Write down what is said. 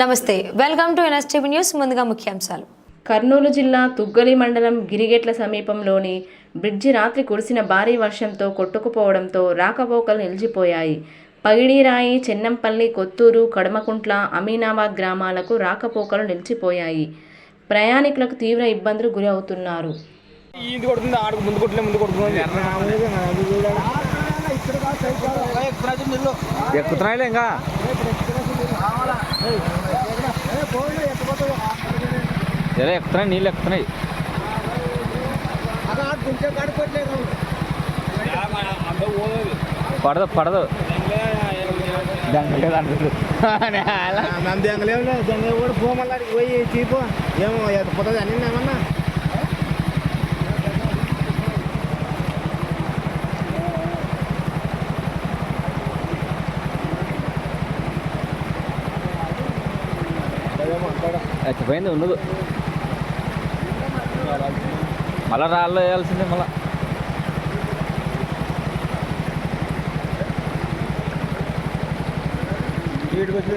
నమస్తే welcome to NSTV news ముందుగా ముఖ్యాంశాలు. కర్నూలు జిల్లా తుగ్గలి మండలం గిరిగెట్ల సమీపంలోని బ్రిడ్జి రాత్రి కురిసిన భారీ వర్షంతో కొట్టుకుపోవడంతో రాకపోకలు నిలిచిపోయాయి. పగిడిరాయి చెన్నంపల్లి కొత్తూరు కడమకుంట్ల అమీనాబాద్ గ్రామాలకు రాకపోకలు నిలిచిపోయాయి. ప్రయాణికులకు తీవ్ర ఇబ్బందులు గురి అవుతున్నారు ఎక్కుతున్నాయిలే ఇంకా. ఎలా ఎక్కుతున్నాయి నీళ్ళు ఎక్కుతున్నాయి. పడదు పడదు. దెంగలేదు కూడా పోమల్లాడికి పోయి తీపో ఏమో పోతుంది అని ఏమన్నా? చచ్చిపోయింది ఉండదు మళ్ళా రాళ్ళు వేయాల్సిందే మళ్ళా. వీటికి వచ్చి